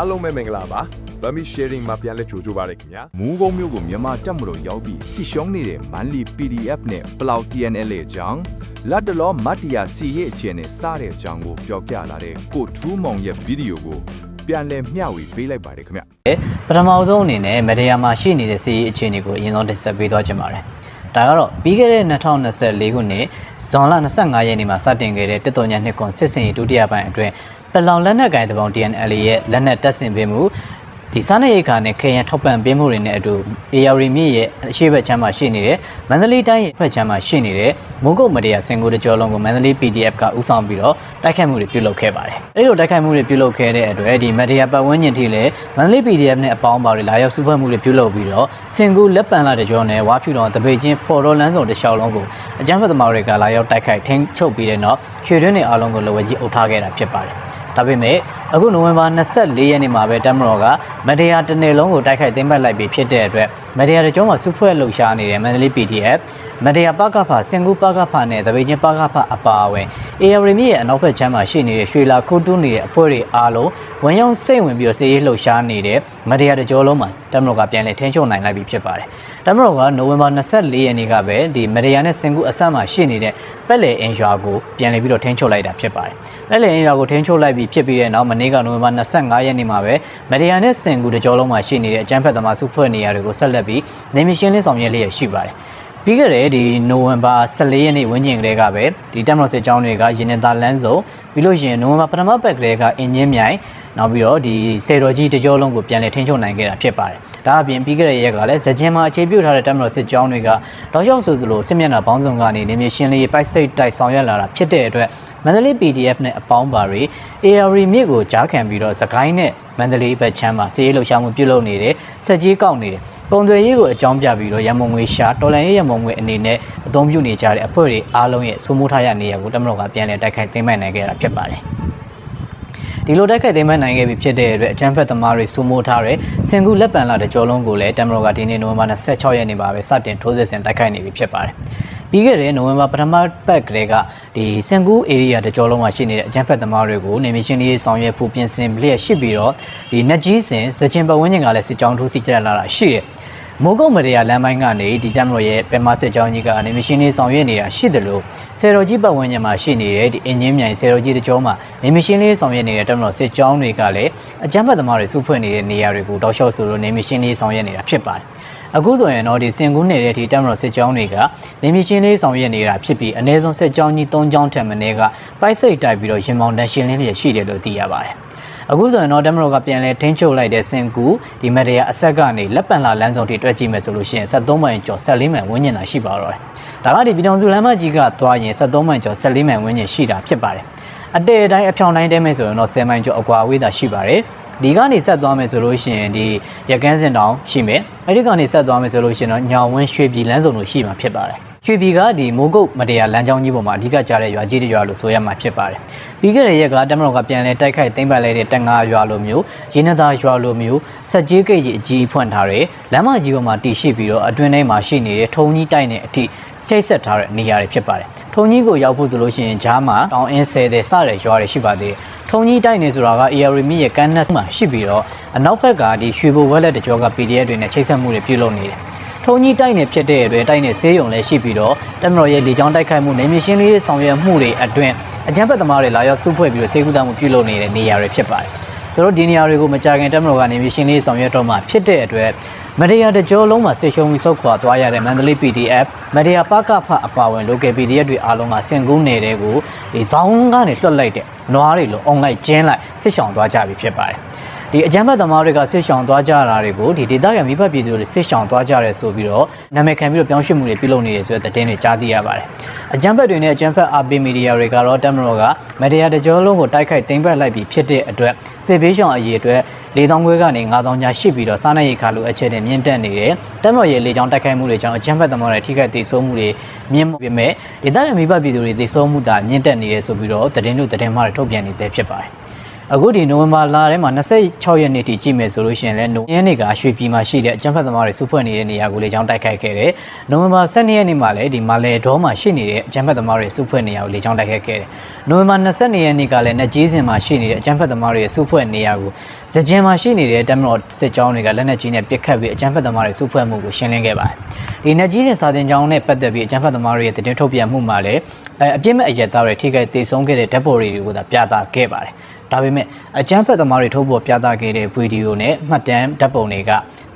အားလုံးပဲမင်္ဂလာပါဗမီ sharing မှာပြန်လဲကြိုကြပါရခင်ဗျာမူးကုန်းမျိုးကိုမြန်မာတပ်မတော်ရောက်ပြီးစီရှုံးနေတဲ့မန်လီ PDF နဲ့ပလောက် TNL ရဲ့အကြောင်းလက်တလောမတ်တီယာစီရဲ့အခြေအနေစတဲ့အကြောင်းကိုပြောပြလာတဲ့ကိုထူးမောင်ရဲ့ဗီဒီယိုကိုပြန်လည်မျှဝေပေးလိုက်ပါတယ်ခင်ဗျပထမဆုံးအနေနဲ့မတရားမှာရှိနေတဲ့စီးအခြေအနေကိုအရင်ဆုံးတင်ဆက်ပေးသွားချင်ပါတယ်။ဒါကတော့ပြီးခဲ့တဲ့2024ခုနှစ်ဇွန်လ25ရက်နေ့မှာစတင်ခဲ့တဲ့တစ်တော်ညာနှစ်ကွန်စစ်စင်ရေးဒုတိယပိုင်းအတွင်း ပလောင်လက်နက်ကိုင်တပေါင်း DNL ရဲ့လက်နက်တပ်ဆင်ပေးမှုဒီစားနပ်ရိက္ခာနဲ့ခေရန်ထောက်ပံ့ပေးမှုတွေနဲ့အတူ AR မြစ်ရဲ့အရှိတ်ဘက်ချမ်းမှာရှိနေတဲ့မန္တလေးတိုင်းရဲ့ဘက်ချမ်းမှာရှိနေတဲ့မုံကုတ်မတရားစင်ကိုတကြောလုံးကိုမန္တလေး PDF ကဥဆောင်ပြီးတော့တိုက်ခိုက်မှုတွေပြုလုပ်ခဲ့ပါတယ်။အဲဒီလိုတိုက်ခိုက်မှုတွေပြုလုပ်ခဲ့တဲ့အတွက်ဒီမတရားပတ်ဝန်းကျင်ထိလည်းမန္တလေး PDF နဲ့အပေါင်းပါတွေလာရောက်စုဖွဲ့မှုတွေပြုလုပ်ပြီးတော့စင်ကူလက်ပံလာတကြောနဲ့ဝါဖြူတော်တပေချင်းဖော်တော်လန်းစုံတစ်လျှောက်လုံးကိုအကြမ်းဖက်သမားတွေကလာရောက်တိုက်ခိုက်ထင်းချုပ်ပြီးတဲ့နောက်ရွှေတွင်းတွေအားလုံးကိုလိုဝဲကြီးအုပ်ထားခဲ့တာဖြစ်ပါတယ်။ ဒါပေမဲ့အခုနိုဝင်ဘာ24ရက်နေ့မှာပဲတမတော်ကမတရားတစ်နယ်လုံးကိုတိုက်ခိုက်သိမ်းပိုက်လိုက်ပြီးဖြစ်တဲ့အတွက်မတရားတကြောမှာစုဖွဲ့လှုပ်ရှားနေတဲ့မန္တလေး PDF မတရားပကဖစင်ကူပကဖနဲ့တပိချင်းပကဖအပါအဝင် AR မြစ်ရဲ့အနောက်ဘက်ခြမ်းမှာရှိနေတဲ့ရွှေလာခိုးတူးနေတဲ့အဖွဲ့တွေအားလုံးဝန်ရောက်စိတ်ဝင်ပြီးတော့စေရေးလှုပ်ရှားနေတဲ့မတရားတကြောလုံးမှာတမတော်ကပြန်လည်ထင်းချုံနိုင်လိုက်ပြီဖြစ်ပါတယ် တမတော်ကနိုဝင်ဘာ24ရက်နေ့ကပဲဒီမတရားနဲ့စင်ကူအဆက်မှာရှိနေတဲ့ပက်လေအင်ရွာကိုပြန်လည်ပြီးတော့ထင်းချုပ်လိုက်တာဖြစ်ပါတယ်ပက်လေအင်ရွာကိုထင်းချုပ်လိုက်ပြီးဖြစ်ပြီးတဲ့နောက်မနေ့ကနိုဝင်ဘာ25ရက်နေ့မှာပဲမတရားနဲ့စင်ကူတကြောလုံးမှာရှိနေတဲ့အကြမ်းဖက်သမားစုဖွဲ့နေရာတွေကိုဆက်လက်ပြီးနေမရှင်းလင်းဆောင်ရွက်လျက်ရှိပါတယ်ပြီးခဲ့တဲ့ဒီနိုဝင်ဘာ14ရက်နေ့ဝန်းကျင်ကလေးကပဲဒီတက်မတော်စစ်ကြောင်းတွေကရင်းနေသားလန်းစုံပြီးလို့ရှိရင်နိုဝင်ဘာပထမပတ်ကလေးကအင်ဂျင်မြိုင်နောက်ပြီးတော့ဒီစေတော်ကြီးတကြောလုံးကိုပြန်လည်ထင်းချုပ်နိုင်ခဲ့တာဖြစ်ပါတယ် ဒါအပြင်ပြီးခဲ့တဲ့ရက်ကလည်းဇကြင်မှာအခြေပြုထားတဲ့တက်မတော်စစ်ကြောင်းတွေကတောက်လျှောက်ဆိုသလိုစစ်မျက်နှာပေါင်းစုံကနေနေမြေရှင်းလင်းရေးပိုက်စိတ်တိုက်ဆောင်ရွက်လာတာဖြစ်တဲ့အတွက်မန္တလေး PDF နဲ့အပေါင်းပါတွေ AR မြစ်ကိုကြားခံပြီးတော့သခိုင်းနဲ့မန္တလေးဘက်ချမ်းမှာစီးရေးလှုပ်ရှားမှုပြုလုပ်နေတယ်စက်ကြီးကောက်နေတယ်ပုံသွယ်ရေးကိုအကြောင်းပြပြီးတော့ရမုံငွေရှာတော်လန်ရေးရမုံငွေအနေနဲ့အသုံးပြုနေကြတဲ့အဖွဲ့တွေအားလုံးရဲ့စိုးမိုးထားရနေရကိုတမတော်ကပြန်လည်တိုက်ခိုက်သိမ်းပိုက်နိုင်ခဲ့တာဖြစ်ပါတယ် ဒီလိုတိုက်ခိုက်သိမ်းပိုက်နိုင်ခဲ့ပြီဖြစ်တဲ့အတွက်အကြမ်းဖက်သမားတွေစိုးမိုးထားတဲ့စင်ကူလက်ပံလာတဲ့ကြောလုံးကိုလည်းတမတော်ကဒီနေ့နိုဝင်ဘာ26ရက်နေ့မှာပဲစတင်ထိုးစစ်ဆင်တိုက်ခိုက်နေပြီဖြစ်ပါတယ်ပြီးခဲ့တဲ့နိုဝင်ဘာပထမပတ်ကလေးကဒီစင်ကူ area တကြောလုံးမှာရှိနေတဲ့အကြမ်းဖက်သမားတွေကိုနေမရှင်လေးဆောင်ရွက်ဖို့ပြင်ဆင်လျက်ရှိပြီးတော့ဒီနက်ကြီးစင်စကြင်ပတ်ဝန်းကျင်ကလည်းစစ်ကြောင်းထိုးစစ်ကြလာတာရှိတယ် မိုးကုတ်မရေယာလမ်းပိုင်းကနေဒီဂျမ်ရော်ရဲ့ပင်မစစ်ကြောင်းကြီးကနေမရှင်လေးဆောင်ရွက်နေတာရှိတယ်လို့ဆယ်တော်ကြီးပတ်ဝန်းကျင်မှာရှိနေတဲ့ဒီအင်ဂျင်မြိုင်ဆယ်တော်ကြီးတကြောမှာနေမရှင်လေးဆောင်ရွက်နေတဲ့တက်မတော်စစ်ကြောင်းတွေကလည်းအကြမ်းဖက်သမားတွေစုဖွဲ့နေတဲ့နေရာတွေကိုတောက်လျှောက်ဆိုလို့နေမရှင်လေးဆောင်ရွက်နေတာဖြစ်ပါတယ်အခုဆိုရင်တော့ဒီစင်ကူးနေတဲ့ဒီတက်မတော်စစ်ကြောင်းတွေကနေမြချင်းလေးဆောင်ရွက်နေတာဖြစ်ပြီးအ ਨੇ ဆုံးစစ်ကြောင်းကြီး၃ကြောင်းထက်မနည်းကပိုက်စိတ်တိုက်ပြီးတော့ရင်မောင်တန်ရှင်းလင်းပြရှိတယ်လို့သိရပါတယ် အခုဆိုရင်တော့တက်မတော်ကပြန်လဲထိန်းချုပ်လိုက်တဲ့စင်ကူဒီမက်တရာအဆက်ကနေလက်ပံလာလမ်းဆောင်ထိတွက်ကြည့်မယ်ဆိုလို့ရှိရင်73မိုင်ကျော်14မိုင်ဝန်းကျင်သာရှိပါတော့တယ်ဒါကဒီပြည်တော်စုလမ်းမကြီးကသွားရင်73မိုင်ကျော်14မိုင်ဝန်းကျင်ရှိတာဖြစ်ပါတယ်အတဲအတိုင်းအဖြောင်တိုင်းတဲမယ်ဆိုရင်တော့10မိုင်ကျော်အကွာအဝေးသာရှိပါတယ်ဒီကနေဆက်သွားမယ်ဆိုလို့ရှိရင်ဒီရကန်းစင်တောင်ရှိမယ်အဲ့ဒီကနေဆက်သွားမယ်ဆိုလို့ရှိရင်တော့ညောင်ဝင်းရွှေပြည်လမ်းစုံတို့ရှိမှာဖြစ်ပါတယ် ရွှေပြည်ကဒီမိုးကုတ်မတရားလမ်းကြောင်းကြီးပေါ်မှာအဓိကကြားတဲ့ရွာကြီးတွေရွာလို့ဆိုရမှာဖြစ်ပါတယ်ပြီးခဲ့တဲ့ရက်ကတမတော်ကပြန်လဲတိုက်ခိုက်သိမ်းပိုက်လိုက်တဲ့တက်ငါရွာလိုမျိုးရင်းနှသားရွာလိုမျိုးစက်ကြီးကိတ်ကြီးအကြီးဖွင့်ထားတယ်လမ်းမကြီးပေါ်မှာတည်ရှိပြီးတော့အတွင်းထဲမှာရှိနေတဲ့ထုံကြီးတိုက်နေအထိချိတ်ဆက်ထားတဲ့နေရာတွေဖြစ်ပါတယ်ထုံကြီးကိုရောက်ဖို့ဆိုလို့ရှိရင်ဂျားမှာတောင်အင်းဆဲတဲ့စတဲ့ရွာတွေရှိပါသေးတယ်ထုံကြီးတိုက်နေဆိုတာက AR မြစ်ရဲ့ကမ်းနက်မှာရှိပြီးတော့အနောက်ဘက်ကဒီရွှေဘိုဝက်လက်တကြောက PDF တွေနဲ့ချိတ်ဆက်မှုတွေပြုလုပ်နေတယ် ထုံကြီးတိုက်နေဖြစ်တဲ့အတွက်တိုက်နေဆေးရုံလည်းရှိပြီးတော့တမတော်ရဲ့လေကြောင်းတိုက်ခိုက်မှုနေမရှင်းလေးဆောင်ရွက်မှုတွေအတွင်းအကြမ်းဖက်သမားတွေလာရောက်စုဖွဲ့ပြီးတော့စေကူတာမှုပြုလုပ်နေတဲ့နေရာတွေဖြစ်ပါတယ်သူတို့ဒီနေရာတွေကိုမကြခင်တမတော်ကနေမရှင်းလေးဆောင်ရွက်တော့မှဖြစ်တဲ့အတွက်မရေယာတကြောလုံးမှာဆေရှုံပြီးဆုတ်ခွာသွားရတဲ့မန္တလေး PDF မရေယာပကဖအပါဝင် local PDF တွေအားလုံးကစင်ကူးနေတဲ့ကိုဒီဇောင်းကနေလွှတ်လိုက်တဲ့နွားတွေလိုအုံလိုက်ကျင်းလိုက်စစ်ဆောင်သွားကြပြီဖြစ်ပါတယ် ဒီအကြမ်းဖက်သမားတွေကစစ်ဆောင်သွားကြတာတွေကိုဒီဒေသခံမိဘပြည်သူတွေစစ်ဆောင်သွားကြရဲဆိုပြီးတော့နာမည်ခံပြီးတော့ပြောင်းရွှေ့မှုတွေပြုလုပ်နေတယ်ဆိုတဲ့သတင်းတွေကြားသိရပါတယ်။အကြမ်းဖက်တွေနဲ့အကြမ်းဖက် RP Media တွေကတော့တက်မတော်ကမတရားတကြောလုံးကိုတိုက်ခိုက်သိမ်းပိုက်လိုက်ပြီးဖြစ်တဲ့အတွက်စေဘေးရှောင်အရေးအတွက်လေတောင်ခွဲကနေ9000ညာရှိပြီးတော့စားနပ်ရိက္ခာလိုအပ်ချက်တွေမြင့်တက်နေတယ်။တက်မတော်ရဲ့လေကြောင်းတိုက်ခိုက်မှုတွေကြောင့်အကြမ်းဖက်သမားတွေထိခိုက်ဒေဆုံးမှုတွေမြင့်ပေမဲ့ဒေသခံမိဘပြည်သူတွေဒေဆုံးမှုတာမြင့်တက်နေတယ်ဆိုပြီးတော့သတင်းတို့သတင်းမှားတွေထုတ်ပြန်နေဆဲဖြစ်ပါတယ်။ အခုဒီနိုဝင်ဘာလထဲမှာ26ရက်နေ့ထိကြည့်မယ်ဆိုလို့ရှိရင်လည်းနိုဝင်ဘာနေ့ကရွှေပြည်မှာရှိတဲ့အကြမ်းဖက်သမားတွေစုဖွဲ့နေတဲ့နေရာကိုလေကြောင်းတိုက်ခိုက်ခဲ့တယ်။နိုဝင်ဘာ12ရက်နေ့မှာလည်းဒီမာလေဒေါမှာရှိနေတဲ့အကြမ်းဖက်သမားတွေစုဖွဲ့နေရာကိုလေကြောင်းတိုက်ခိုက်ခဲ့တယ်။နိုဝင်ဘာ22ရက်နေ့ကလည်းနှစ်ကြီးစင်မှာရှိနေတဲ့အကြမ်းဖက်သမားတွေစုဖွဲ့နေရာကိုစကြင်မှာရှိနေတဲ့တမတော်စစ်ကြောင်းတွေကလက်နက်ကြီးနဲ့ပစ်ခတ်ပြီးအကြမ်းဖက်သမားတွေစုဖွဲ့မှုကိုရှင်းလင်းခဲ့ပါတယ်။ဒီနှစ်ကြီးစင်စာတင်ကြောင်းနဲ့ပတ်သက်ပြီးအကြမ်းဖက်သမားတွေရဲ့တည်င်းထုတ်ပြန်မှုမှာလည်းအဲအပြစ်မဲ့အရက်သားတွေထိခိုက်ဒေဆုံးခဲ့တဲ့ဓာတ်ပေါ်တွေကိုသာပြသခဲ့ပါတယ်။ ဒါပေမဲ့အကြမ်းဖက်သမားတွေထုတ်ပေါ်ပြသခဲ့တဲ့ဗီဒီယိုနဲ့မှတ်တမ်းဓာတ်ပုံတွေက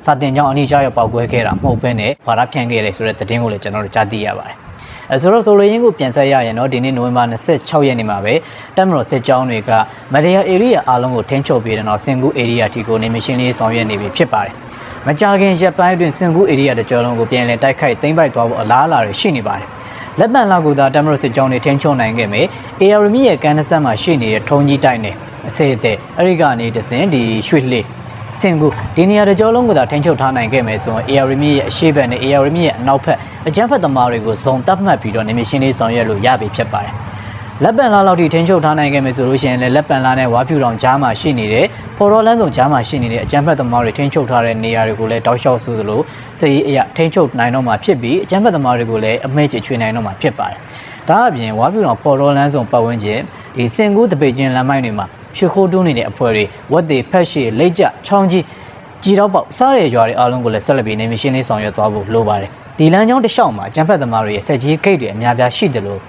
စာတင်ကြောင်းအနိကြရောက်ပေါက်ကွဲခဲ့တာမဟုတ်ဘဲနဲ့ဘာသာဖြန့်ခဲ့တယ်ဆိုတဲ့သတင်းကိုလည်းကျွန်တော်တို့ကြားသိရပါတယ်။အဲဆိုတော့ဆိုလိုရင်းကိုပြန်ဆက်ရရင်တော့ဒီနေ့နိုဝင်ဘာ26ရက်နေ့မှာပဲတက်မတော်စစ်ကြောင်းတွေကမဒီယာ area အားလုံးကိုထင်းချုပ်ပြီးတဲ့နောက်စင်ကူ area ထိကိုနေမရှင်လေးဆောင်ရွက်နေပြီဖြစ်ပါတယ်။မကြာခင်ရက်ပိုင်းအတွင်းစင်ကူ area တကြောလုံးကိုပြန်လည်တိုက်ခိုက်သိမ်းပိုက်သွားဖို့အလားအလာတွေရှိနေပါတယ်။ လက်ပံလောက်ကိုသာတက်မတော်စစ်ကြောင်းတွေထင်းချုပ်နိုင်ခဲ့မယ်။ AR မြစ်ရဲ့ကန်နဆက်မှာရှိနေတဲ့ထုံကြီးတိုက်နဲ့အစေအသက်အဲ့ဒီကနေတစင်ဒီရွှေလှေစင်ကူဒီနေရာတကြောလုံးကိုသာထင်းချုပ်ထားနိုင်ခဲ့မယ်ဆိုရင် AR မြစ်ရဲ့အရှိတ်ဘက်နဲ့ AR မြစ်ရဲ့အနောက်ဘက်အကြမ်းဖက်သမားတွေကိုဇုံတပ်မှတ်ပြီးတော့နေမရှင်လေးဆောင်ရွက်လို့ရပြီဖြစ်ပါတယ်။ လက်ပံလာလောက်ထိထင်းချုပ်ထားနိုင်ခဲ့မယ်ဆိုလို့ရှိရင်လည်းလက်ပံလာနဲ့ဝါဖြူတောင်ကြားမှာရှိနေတဲ့ဖော်တော်လန်းဆောင်ကြားမှာရှိနေတဲ့အကြမ်းဖက်သမားတွေထင်းချုပ်ထားတဲ့နေရာတွေကိုလည်းတောက်လျှောက်ဆိုသလိုစည်အရထင်းချုပ်နိုင်တော့မှာဖြစ်ပြီးအကြမ်းဖက်သမားတွေကိုလည်းအမဲချေချွေနိုင်တော့မှာဖြစ်ပါတယ်။ဒါအပြင်ဝါဖြူတောင်ဖော်တော်လန်းဆောင်ပတ်ဝန်းကျင်ဒီစင်ကူးတပိတ်ချင်းလမ်းမိုင်းတွေမှာရွှေခိုးတိုးနေတဲ့အဖွဲတွေဝက်သေးဖက်ရှိလက်ကျချောင်းကြီးကြည်တော့ပေါက်စားတဲ့ရွာတွေအားလုံးကိုလည်းဆက်လက်ပြီးနေမရှင်းလေးဆောင်ရွက်သွားဖို့လိုပါတယ်ဒီလမ်းကြောင်းတစ်လျှောက်မှာကျန်းဖက်သမားတွေရဲ့ဆက်ကြီးဂိတ်တွေအများပြားရှိတယ်လို့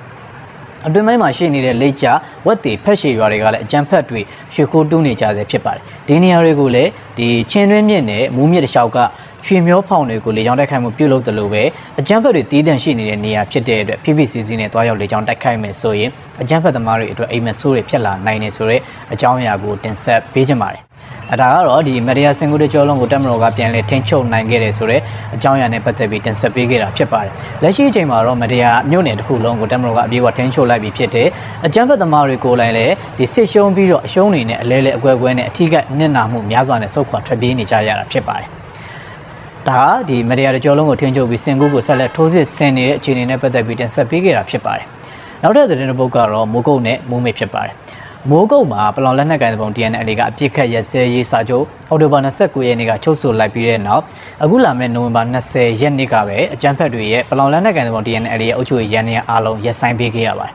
အတွင်းပိုင်းမှာရှိနေတဲ့လက်ကျဝက်သေးဖက်ရှိရွာတွေကလည်းအကျန်းဖက်တွေရွှေခိုးတိုးနေကြဆဲဖြစ်ပါတယ်ဒီနေရာတွေကိုလည်းဒီချင်းတွင်းမြစ်နဲ့မူးမြစ်တစ်လျှောက်ကရွှေမျောဖောင်တွေကိုလေကြောင်းတိုက်ခိုက်မှုပြုလုပ်တယ်လို့ပဲအကြမ်းဖက်တွေတီးတန့်ရှိနေတဲ့နေရာဖြစ်တဲ့အတွက် PPCC နဲ့တွားရောက်လေကြောင်းတိုက်ခိုက်မယ်ဆိုရင်အကြမ်းဖက်သမားတွေအတွက်အိမ်မက်ဆိုးတွေဖြစ်လာနိုင်နေဆိုတဲ့အကြောင်းအရာကိုတင်ဆက်ပေးကြပါမယ် အဲဒါကတော့ဒီမရီယာစင်ကူတကြောလုံးကိုတက်မတော်ကပြန်လဲထိန်းချုပ်နိုင်ခဲ့တယ်ဆိုတော့အကြောင်းအရာနဲ့ပတ်သက်ပြီးတင်ဆက်ပေးခဲ့တာဖြစ်ပါတယ်လက်ရှိအချိန်မှာတော့မရီယာမြို့နယ်တစ်ခုလုံးကိုတက်မတော်ကအပြေးအဝထိန်းချုပ်လိုက်ပြီးဖြစ်တယ်အကြမ်းဖက်သမားတွေကိုလည်းလေဒီစစ်ရှုံးပြီးတော့အရှုံးတွေနဲ့အလဲလဲအကွဲကွဲနဲ့အထီးကနစ်နာမှုများစွာနဲ့ဆုတ်ခွာထွက်ပြေးနေကြရတာဖြစ်ပါတယ်ဒါကဒီမရီယာတကြောလုံးကိုထိန်းချုပ်ပြီးစင်ကူကိုဆက်လက်ထိုးစစ်ဆင်နေတဲ့အခြေအနေနဲ့ပတ်သက်ပြီးတင်ဆက်ပေးခဲ့တာဖြစ်ပါတယ်နောက်ထပ်သတင်းတစ်ပုဒ်ကတော့မိုးကုတ်နဲ့မိုးမိတ်ဖြစ်ပါတယ် မိုးကုတ်မှာပလောင်လက်နက်ကိုင်တဲ့ပုံ DNL ကအပြစ်ခတ်ရက်စဲရေးစာချုပ်အော်တိုဘာ29ရက်နေ့ကချုပ်ဆိုလိုက်ပြီးတဲ့နောက်အခုလာမယ့်နိုဝင်ဘာ20ရက်နေ့ကပဲအကြမ်းဖက်တွေရဲ့ပလောင်လက်နက်ကိုင်တဲ့ပုံ DNL ရဲ့အုပ်ချုပ်ရေးရန်ရန်အားလုံးရက်ဆိုင်ပေးခဲ့ရပါတယ်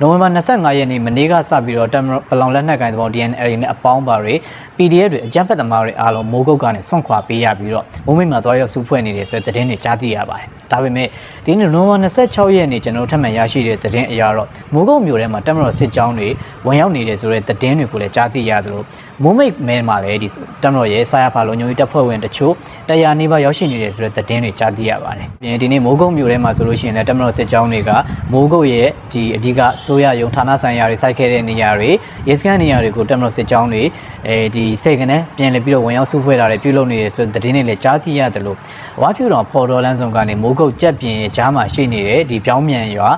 နိုဝင်ဘာ25ရက်နေ့မနေ့ကစပြီးတော့ပလောင်လက်နက်ကိုင်တဲ့ပုံ DNL နဲ့အပေါင်းပါတွေ PDF တွေအကြမ်းဖက်သမားတွေအားလုံးမိုးကုတ်ကနေဆွန့်ခွာပေးရပြီးတော့မိုးမိတ်မှာသွားရောက်စုဖွဲ့နေတယ်ဆိုတဲ့သတင်းတွေကြားသိရပါတယ်။ဒါပေမဲ့ဒီနေ့နိုဝင်ဘာ26ရက်နေ့ကျွန်တော်ထပ်မံရရှိတဲ့သတင်းအရတော့မိုးကုတ်မြို့ထဲမှာတက်မတော်စစ်ကြောင်းတွေဝင်ရောက်နေတယ်ဆိုတဲ့သတင်းတွေကိုလည်းကြားသိရသလိုမိုးမိတ်မဲမှာလည်းဒီတက်မတော်ရဲ့စာရဖာလုံညိုကြီးတပ်ဖွဲ့ဝင်တချို့တရားနေပါရောက်ရှိနေတယ်ဆိုတဲ့သတင်းတွေကြားသိရပါတယ်။ပြီးရင်ဒီနေ့မိုးကုတ်မြို့ထဲမှာဆိုလို့ရှိရင်လည်းတက်မတော်စစ်ကြောင်းတွေကမိုးကုတ်ရဲ့ဒီအဓိကဆိုရယုံဌာနဆိုင်ရာတွေစိုက်ခဲ့တဲ့နေရာတွေရဲစခန်းနေရာတွေကိုတက်မတော်စစ်ကြောင်းတွေအဲဒီစိတ်ကနေပြန်လည်ပြီးတော့ဝင်ရောက်စုဖွဲ့တာတွေပြုလုပ်နေတယ်ဆိုတဲ့သတင်းတွေလည်းကြားသိရတယ်လို့ဝါဖြူတော်ဖော်တော်လန်းဆောင်ကနေမိုးကုတ်ကြက်ပြင်းကြားမှာရှိနေတဲ့ဒီပြောင်းမြန်ရွာ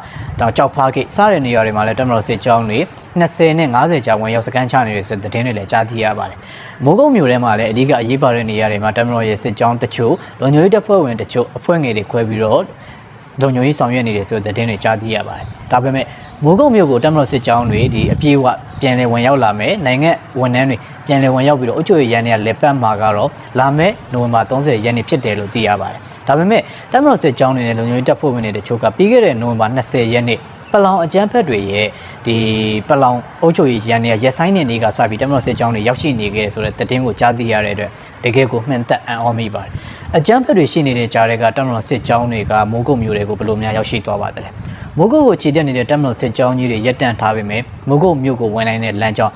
တော့ကြောက်ဖားကိစတဲ့နေရာတွေမှာလည်းတက်မတော်စစ်ကြောင်းတွေ20နဲ့50ကြာဝင်ရောက်စကန်ချနေတယ်ဆိုတဲ့သတင်းတွေလည်းကြားသိရပါတယ်။မိုးကုတ်မြို့ထဲမှာလည်းအဓိကအရေးပါတဲ့နေရာတွေမှာတက်မတော်ရဲ့စစ်ကြောင်းတချို့လုံခြုံရေးတပ်ဖွဲ့ဝင်တချို့အဖွဲ့ငယ်တွေခွဲပြီးတော့ လုံခြုံရေးဆောင်ရွက်နေတယ်ဆိုတဲ့သတင်းတွေကြားသိရပါတယ်။ဒါပေမဲ့မိုးကုတ်မြို့ကိုတက်မတော်စစ်ကြောင်းတွေဒီအပြေးအဝပြန်လည်ဝင်ရောက်လာမယ်နိုင်ငံဝန်ထမ်းတွေပြန်လည်ဝင်ရောက်ပြီးတော့အုပ်ချုပ်ရေးရန်တွေကလက်ပတ်မှာကတော့လာမယ့်နိုဝင်ဘာ30ရက်နေ့ဖြစ်တယ်လို့သိရပါတယ်။ဒါပေမဲ့တက်မတော်စစ်ကြောင်းတွေနဲ့လုံခြုံရေးတပ်ဖွဲ့ဝင်တွေတချို့ကပြီးခဲ့တဲ့နိုဝင်ဘာ20ရက်နေ့ပလောင်အကြမ်းဖက်တွေရဲ့ဒီပလောင်အုပ်ချုပ်ရေးရန်တွေကရက်ဆိုင်တဲ့နေ့ကစပြီးတက်မတော်စစ်ကြောင်းတွေရောက်ရှိနေခဲ့ဆိုတဲ့သတင်းကိုကြားသိရတဲ့အတွက်တကယ်ကိုမှန်သက်အံ့ဩမိပါတယ်။ အကြမ်းဖက်တွေရှိနေတဲ့ကြားတွေကတက်မတော်စစ်ကြောင်းတွေကမိုးကုတ်မျိုးတွေကိုဘယ်လိုများရောက်ရှိသွားပါသလဲ။မိုးကုတ်ကိုခြေတက်နေတဲ့တက်မတော်စစ်ကြောင်းကြီးတွေရက်တန့်ထားပေမဲ့မိုးကုတ်မြို့ကိုဝင်နိုင်တဲ့လမ်းကြောင်း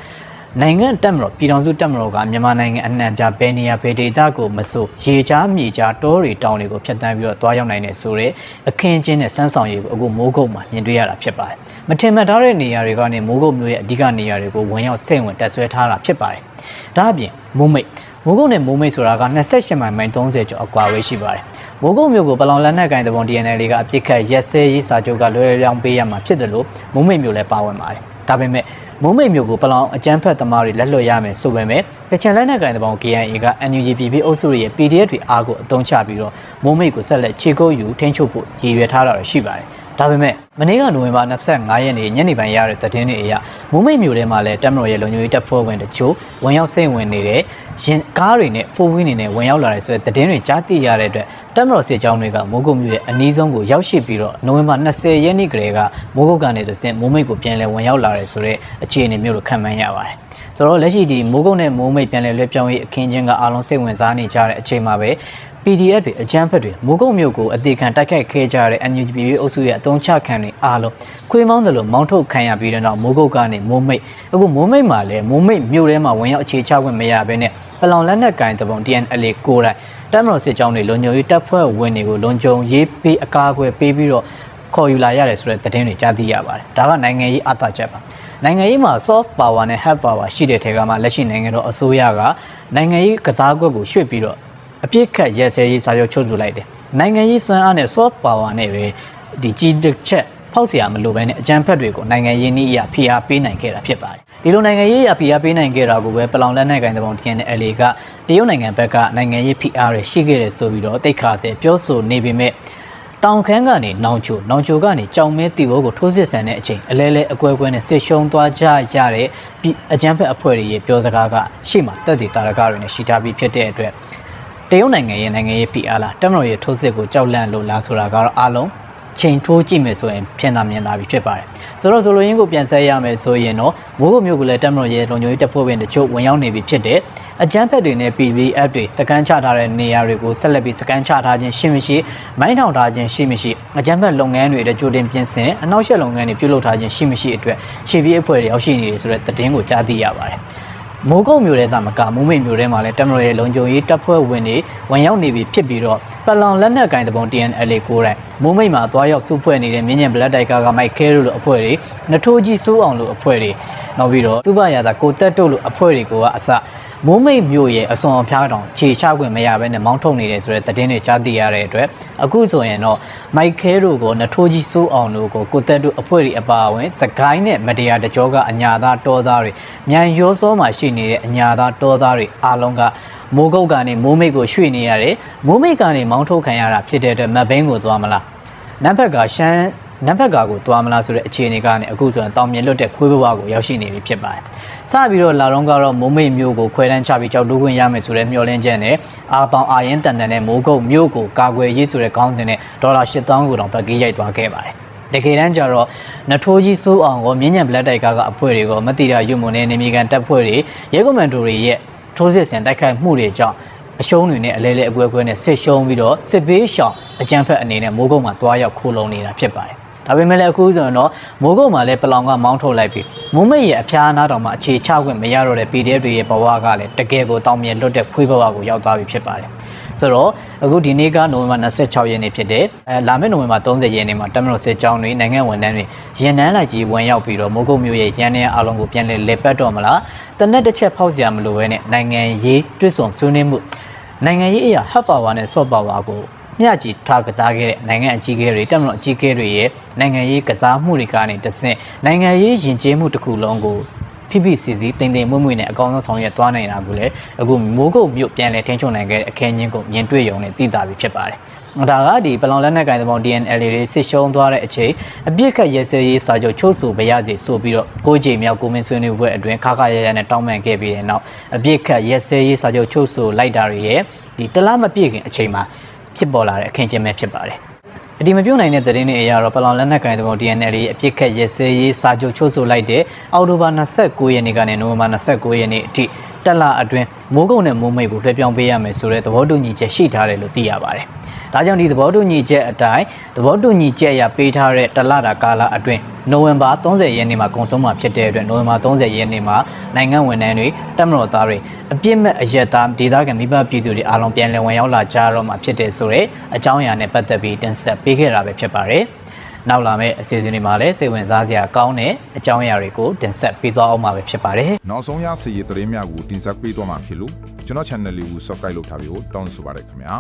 နိုင်ငံတက်မတော်ပြည်တော်စုတက်မတော်ကမြန်မာနိုင်ငံအနှံ့ပြဘယ်နေရာဘယ်ဒေသကိုမဆိုရေချားမြေချားတောတွေတောင်တွေကိုဖျက်ဆီးပြီးတော့တွားရောက်နိုင်တယ်ဆိုတော့အခင်းချင်းနဲ့စမ်းဆောင်ရည်ကိုအခုမိုးကုတ်မှာမြင်တွေ့ရတာဖြစ်ပါတယ်။မထင်မှတ်ထားတဲ့နေရာတွေကနေမိုးကုတ်မျိုးရဲ့အဓိကနေရာတွေကိုဝင်ရောက်စိတ်ဝင်တက်ဆွဲထားတာဖြစ်ပါတယ်။ဒါအပြင်မိုးမိတ် မိုးကုတ်နဲ့မိုးမိတ်ဆိုတာက28မိုင်မိုင်30ကျော်အကွာဝေးရှိပါတယ်။မိုးကုတ်မြို့ကိုပလောင်လက်နက်ကိုင်တဲ့ပုံ DNL တွေကအပြစ်ခတ်ရက်စဲရေးစာချုပ်ကလွယ်ပြောင်းပေးရမှာဖြစ်တယ်လို့မိုးမိတ်မြို့လည်းပါဝင်ပါတယ်။ဒါပေမဲ့မုံမိတ်မျိုးကိုပလောင်အကြမ်းဖက်သမားတွေလက်လွတ်ရမယ်ဆိုပေမဲ့ကချင်လက်နက်ကိုင်တဲ့ပေါင်း KIA က NUGPP အုပ်စုရဲ့ PDF တွေအားကိုအသုံးချပြီးတော့မုံမိတ်ကိုဆက်လက်ခြေကုပ်ယူထိန်းချုပ်ဖို့ရည်ရွယ်ထားတာရှိပါတယ်။ ဒါဒါပေမဲ့မနေ့ကနိုဝင်ဘာ25ရက်နေ့ညနေပိုင်းရတဲ့သတင်းတွေအရမုံမိတ်မြို့ထဲမှာလည်းတက်မတော်ရဲ့လုံခြုံရေးတပ်ဖွဲ့ဝင်တချို့ဝင်ရောက်စိတ်ဝင်နေတဲ့ရင်ကားတွေနဲ့ဖိုးဝင်းတွေနဲ့ဝင်ရောက်လာတဲ့ဆိုတဲ့သတင်းတွေကြားသိရတဲ့အတွက်တက်မတော်စစ်ကြောင်းတွေကမိုးကုတ်မြို့ရဲ့အနီးဆုံးကိုရောက်ရှိပြီးတော့နိုဝင်ဘာ20ရက်နေ့ကလေးကမိုးကုတ်ကနေတဆင့်မုံမိတ်ကိုပြန်လည်ဝင်ရောက်လာတယ်ဆိုတဲ့အခြေအနေမျိုးကိုခံမှန်းရပါတယ်ဆိုတော့လက်ရှိဒီမိုးကုတ်နဲ့မိုးမိတ်ပြန်လည်လွှဲပြောင်းရေးအခင်းချင်းကအားလုံးစိတ်ဝင်စားနေကြတဲ့အချိန်မှာပဲ PDF တွေအကြမ်းဖက်တွေမိုးကုတ်မြို့ကိုအသေးခံတိုက်ခိုက်ခဲ့ကြတဲ့ NUGB အုပ်စုရဲ့အတုံးချခံတွေအားလုံးခွေးမောင်းတယ်လို့မောင်းထုတ်ခံရပြီးတဲ့နောက်မိုးကုတ်ကနေမိုးမိတ်အခုမိုးမိတ်မှာလည်းမိုးမိတ်မြို့ထဲမှာဝင်ရောက်အခြေချခွင့်မရဘဲနဲ့ပလောင်လက်နက်ကင်တပုံ TNLA ကိုယ်တိုင်တပ်မတော်စစ်ကြောင်းတွေလုံခြုံရေးတပ်ဖွဲ့ဝင်တွေကိုလုံခြုံရေးပေးအကာအကွယ်ပေးပြီးတော့ခေါ်ယူလာရတယ်ဆိုတဲ့သတင်းတွေကြားသိရပါတယ်ဒါကနိုင်ငံရေးအတားချက်ပါနိုင်ငံရေးမှာ soft power နဲ့ hard power ရှိတဲ့ထဲကမှလက်ရှိနိုင်ငံတော်အစိုးရကနိုင်ငံရေးကစားကွက်ကိုရွှေ့ပြီးတော့ အပြစ်ခတ်ရဲစဲရေးစာချုပ်ချုပ်ဆိုလိုက်တယ်။နိုင်ငံရေးစွမ်းအားနဲ့ soft power နဲ့ပဲဒီကြီးတစ်ချက်ဖောက်เสียမလို့ပဲနဲ့အကြမ်းဖက်တွေကိုနိုင်ငံရေးနည်းအရာဖိအားပေးနိုင်ခဲ့တာဖြစ်ပါတယ်။ဒီလိုနိုင်ငံရေးအရာဖိအားပေးနိုင်ခဲ့တာကိုပဲပလောင်လက်နက်ကိုင်တဲ့ပုံ TNL ကတရုတ်နိုင်ငံဘက်ကနိုင်ငံရေးဖိအားတွေရှိခဲ့တယ်ဆိုပြီးတော့တိတ်ခါဆဲပြောဆိုနေပေမဲ့ တောင်ခမ်းကနေနောင်ချိုနောင်ချိုကနေကြောင်မဲတီဘိုးကိုထိုးစစ်ဆန်တဲ့အချိန်အလဲလဲအကွဲကွဲနဲ့ဆစ်ရှုံသွားကြရတဲ့ပြည်အကြမ်းဖက်အဖွဲ့တွေရဲ့ပြောစကားကရှေ့မှာတက်တည်တာရကတွေနဲ့ရှိထားပြီးဖြစ်တဲ့အတွက် တရုတ်နိုင်ငံရဲ့နိုင်ငံရေးဖိအားလားတက်မတော်ရဲ့ထိုးစစ်ကိုကြောက်လန့်လို့လားဆိုတာကတော့အားလုံးချိန်ထိုးကြည့်မယ်ဆိုရင်ဖြင့်သာမြင်သာပြီးဖြစ်ပါတယ်ဆိုတော့ဆိုလိုရင်းကိုပြန်ဆက်ရမယ်ဆိုရင်တော့မိုးကုတ်မြို့ကလည်းတက်မတော်ရဲ့လုံခြုံရေးတပ်ဖွဲ့ဝင်တချို့ဝင်ရောက်နေပြီဖြစ်တဲ့အကြမ်းဖက်တွေနဲ့ PVF တွေစကန်ချထားတဲ့နေရာတွေကိုဆက်လက်ပြီးစကန်ချထားခြင်းရှိမရှိမိုင်းထောင်ထားခြင်းရှိမရှိအကြမ်းဖက်လုပ်ငန်းတွေတဲ့ကြိုတင်ပြင်ဆင်အနောက်ရှက်လုပ်ငန်းတွေပြုလုပ်ထားခြင်းရှိမရှိအတွက်ရှေ့ပြေးအဖွဲ့တွေရောက်ရှိနေတယ်ဆိုတဲ့သတင်းကိုကြားသိရပါတယ် မိုးကုတ်မြို့ထဲသားမကမိုးမိတ်မြို့ထဲမှာလည်းတမရရဲ့လုံခြုံရေးတပ်ဖွဲ့ဝင်တွေဝင်ရောက်နေပြီဖြစ်ပြီးတော့ပလောင်လက်နက်ကင်တပုံ TNLA ကိုယ်တိုင်မိုးမိတ်မှာသွားရောက်စုဖွဲ့နေတဲ့မြင်းညံဘလက်တိုက်ကာကမိုက်ခဲတို့လိုအဖွဲ့တွေနထိုးကြီးစိုးအောင်လိုအဖွဲ့တွေနောက်ပြီးတော့သူ့ဘရသာကိုတက်တို့လိုအဖွဲ့တွေကိုကအစ မိုးမိတ်မြို့ရဲ့အစွန်အဖျားတောင်ခြေချခွင့်မရဘဲနဲ့မောင်းထုတ်နေတယ်ဆိုတဲ့သတင်းတွေကြားသိရတဲ့အတွက်အခုဆိုရင်တော့မိုက်ခဲတို့ကိုနထိုးကြီးစိုးအောင်တို့ကိုကိုတက်တို့အဖွဲ့တွေအပါအဝင်စကိုင်းနဲ့မတရားတကြောကအညာသားတောသားတွေမြန်ရောစောမှာရှိနေတဲ့အညာသားတောသားတွေအားလုံးကမိုးကုတ်ကနေမိုးမိတ်ကိုရွှေ့နေရတယ်မိုးမိတ်ကနေမောင်းထုတ်ခံရတာဖြစ်တဲ့အတွက်မဘင်းကိုသွားမလားနံပါတ်ကရှမ်းနံပါတ်ကာကိုသွားမလားဆိုတဲ့အခြေအနေကနေအခုဆိုရင်တောင်မြင်လွတ်တဲ့ခွေးဘဝကိုရောက်ရှိနေပြီဖြစ်ပါတယ်။ စပြီးတော့လာတော့ကတော့မိုးမိတ်မျိုးကိုခွဲတန်းချပြီးကြောက်တိုးခွင့်ရမယ်ဆိုတဲ့မျှော်လင့်ချက်နဲ့အာပေါင်အာရင်တန်တန်နဲ့မိုးကုတ်မျိုးကိုကာကွယ်ရေးဆိုတဲ့ခေါင်းစဉ်နဲ့ဒေါ်လာ8000ကိုတောင်ပတ်ကြီးရိုက်သွားခဲ့ပါတယ်။တကယ်တမ်းကျတော့နထိုးကြီးစိုးအောင်ကိုမြင်းညံဘလက်တိုက်ကာကအဖွဲတွေကိုမတိတာယူမုံနဲ့နေမီကန်တပ်ဖွဲ့တွေရဲကွန်မန်ဒိုတွေရဲ့ထိုးစစ်ဆင်တိုက်ခိုက်မှုတွေကြောင့်အရှုံးတွေနဲ့အလဲလဲအကွဲကွဲနဲ့ဆစ်ရှုံးပြီးတော့စစ်ဘေးရှောင်အကြမ်းဖက်အနေနဲ့မိုးကုတ်မှာတွားရောက်ခိုးလုံနေတာဖြစ်ပါတယ်။ ဒါပေမဲ့လည်းအခုဆိုရင်တော့မိုးကုတ်မှာလည်းပလောင်ကမောင်းထုတ်လိုက်ပြီးမိုးမိတ်ရဲ့အဖျားအနာတောင်မှအခြေချခွင့်မရတော့တဲ့ PDF တွေရဲ့ဘဝကလည်းတကယ်ကိုတောင်းမြဲလွတ်တဲ့ခွေးဘဝကိုရောက်သွားပြီဖြစ်ပါတယ်။ဆိုတော့အခုဒီနေ့ကနိုဝင်ဘာ26ရက်နေ့ဖြစ်တဲ့အဲလာမယ့်နိုဝင်ဘာ30ရက်နေ့မှာတမန်တော်စစ်ကြောင်းတွေနိုင်ငံဝန်ထမ်းတွေရင်နှန်းလိုက်ကြီးဝင်ရောက်ပြီးတော့မိုးကုတ်မြို့ရဲ့ရန်နေအားလုံးကိုပြန်လည်လေပတ်တော့မလားတနက်တစ်ချက်ဖောက်စရာမလိုဘဲနဲ့နိုင်ငံရေးတွစ်ဆုံဆွေးနွေးမှုနိုင်ငံရေးအရာ hard power နဲ့ soft power ကို မျှကြည့်ထားကစားခဲ့တဲ့နိုင်ငံအကြီးအကဲတွေတက်မလို့အကြီးအကဲတွေရဲ့နိုင်ငံရေးကစားမှုတွေကနေတဆင့်နိုင်ငံရေးယဉ်ကျေးမှုတစ်ခုလုံးကို PPCC တင်တင်မွေ့မွေ့နဲ့အကောင်းဆုံးဆောင်ရွက်သွားနိုင်တာကိုလည်းအခုမိုးကုတ်မြို့ပြန်လည်ထိန်းချုပ်နိုင်ခဲ့တဲ့အခင်းချင်းကိုမြင်တွေ့ရုံနဲ့သိတာပြီဖြစ်ပါတယ်။ဒါကဒီပလောင်လက်နက်ကင်သဘော DNL တွေဆစ်ရှုံးသွားတဲ့အချိန်အပြစ်ခတ်ရဲစဲရေးစာချုပ်ချုပ်ဆိုပြရစီဆိုပြီးတော့ကိုကြိမ်မြောက်ကိုမင်းဆွေးနွေးပွဲအတွင်းခါခါရရနဲ့တောင်းပန်ခဲ့ပြီးတဲ့နောက်အပြစ်ခတ်ရဲစဲရေးစာချုပ်ချုပ်ဆိုလိုက်တာတွေရဲ့ဒီတလားမပြည့်ခင်အချိန်မှာ ဖြစ်ပေါ်လာတဲ့အခင်းချင်းပဲဖြစ်ပါတယ်။အဒီမပြုတ်နိုင်တဲ့သတင်းတွေအရတော့ပလောင်လက်နက်ကိုင်တဲ့ပုံ DNL ရဲ့အပြစ်ခတ်ရဲစဲရေးစာချုပ်ချုပ်ဆိုလိုက်တဲ့အောက်တိုဘာ29ရက်နေ့ကနေနိုဝင်ဘာ29ရက်နေ့အထိတက်လာအတွင်းမိုးကုတ်နဲ့မိုးမိတ်ကိုလွှဲပြောင်းပေးရမယ်ဆိုတဲ့သဘောတူညီချက်ရှိထားတယ်လို့သိရပါတယ်။ ဒါကြောင့်ဒီသဘောတူညီချက်အတိုင်းသဘောတူညီချက်အရပေးထားတဲ့တလတာကာလအတွင်းနိုဝင်ဘာ30ရက်နေ့မှာကုန်ဆုံးမှာဖြစ်တဲ့အတွက်နိုဝင်ဘာ30ရက်နေ့မှာနိုင်ငံဝန်ထမ်းတွေတက်မတော်သားတွေအပြစ်မဲ့အရက်သားဒေသခံမိဘပြည်သူတွေအားလုံးပြန်လည်ဝင်ရောက်လာကြတော့မှာဖြစ်တဲ့ဆိုတဲ့အကြောင်းအရာနဲ့ပတ်သက်ပြီးတင်ဆက်ပေးခဲ့တာပဲဖြစ်ပါတယ်။နောက်လာမယ့်အစီအစဉ်တွေမှာလည်းစိတ်ဝင်စားစရာကောင်းတဲ့အကြောင်းအရာတွေကိုတင်ဆက်ပေးသွားအောင်မှာပဲဖြစ်ပါတယ်။နောက်ဆုံးရစီရေးသတင်းများကိုတင်ဆက်ပေးသွားမှာဖြစ်လို့ကျွန်တော် channel လေးကို subscribe လုပ်ထားပြီးတော့တောင်းဆိုပါရခင်ဗျာ